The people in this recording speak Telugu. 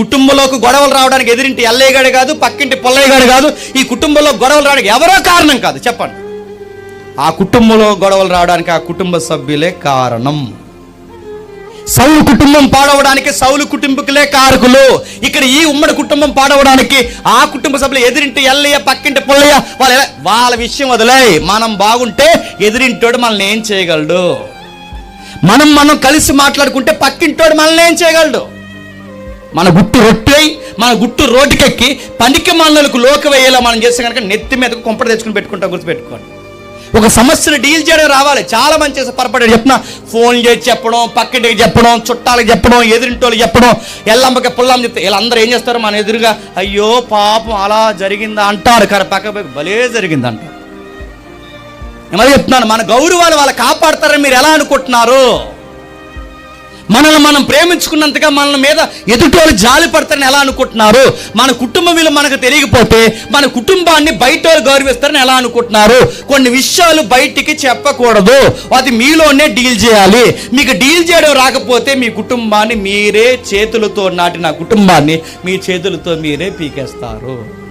కుటుంబంలోకి గొడవలు రావడానికి ఎదిరింటి ఎల్లయ్యగాడు కాదు పక్కింటి పొల్లయ్యగాడు కాదు. ఈ కుటుంబంలో గొడవలు రావడానికి ఎవరో కారణం కాదు. చెప్పండి. ఆ కుటుంబంలో గొడవలు రావడానికి ఆ కుటుంబ సభ్యులే కారణం. సౌలు కుటుంబం పాడవడానికి సౌలు కుటుంబకులే కారకులు. ఇక్కడ ఈ ఉమ్మడి కుటుంబం పాడవడానికి ఆ కుటుంబ సభ్యులు ఎదిరింటి ఎల్లయ్య పక్కింటి పుల్లయ్య వాళ్ళ వాళ్ళ విషయం వదిలే. మనం బాగుంటే ఎదిరింటోడు మనల్ని ఏం చేయగలడు? మనం మనం కలిసి మాట్లాడుకుంటే పక్కింటోడు మనల్ని ఏం చేయగలడు? మన గుట్టు రొట్టై మన గుట్టు రోడ్డుకెక్కి పనికి మనలకు లోకి వేయేలా మనం చేస్తే కనుక నెత్తి మీదకు కొంపట తెచ్చుకుని పెట్టుకుంటాం గుర్తుపెట్టుకోండి. ఒక సమస్యను డీల్ చేయడం రావాలి. చాలా మంది చేసే పొరపాటు చెప్పిన ఫోన్ చేసి చెప్పడం పక్కింటికి చెప్పడం చుట్టాలకు చెప్పడం ఎదురింటోళ్ళు చెప్పడం ఎల్లమ్మకి పుల్లం చెప్తే వీళ్ళందరూ ఏం చేస్తారు? మన ఎదురుగా అయ్యో పాపం అలా జరిగిందా? అంటారు. కానీ పక్క పక్క భలే జరిగింది అంటారు నేను మరి చెప్తున్నాను మన గౌరవాలు వాళ్ళు కాపాడతారని మీరు ఎలా అనుకుంటున్నారు? మనల్ని మనం ప్రేమించుకున్నంతగా మన మీద ఎదుటోళ్ళు జాలి పడతారని ఎలా అనుకుంటున్నారు? మన కుటుంబ విలువ మనకు తెలియకపోతే మన కుటుంబాన్ని బయట గౌరవిస్తారని ఎలా అనుకుంటున్నారు? కొన్ని విషయాలు బయటికి చెప్పకూడదు. అది మీలోనే డీల్ చేయాలి. మీకు డీల్ చేయడం రాకపోతే మీ కుటుంబాన్ని మీరే చేతులతో నాటిన కుటుంబాన్ని మీ చేతులతో మీరే పీకేస్తారు.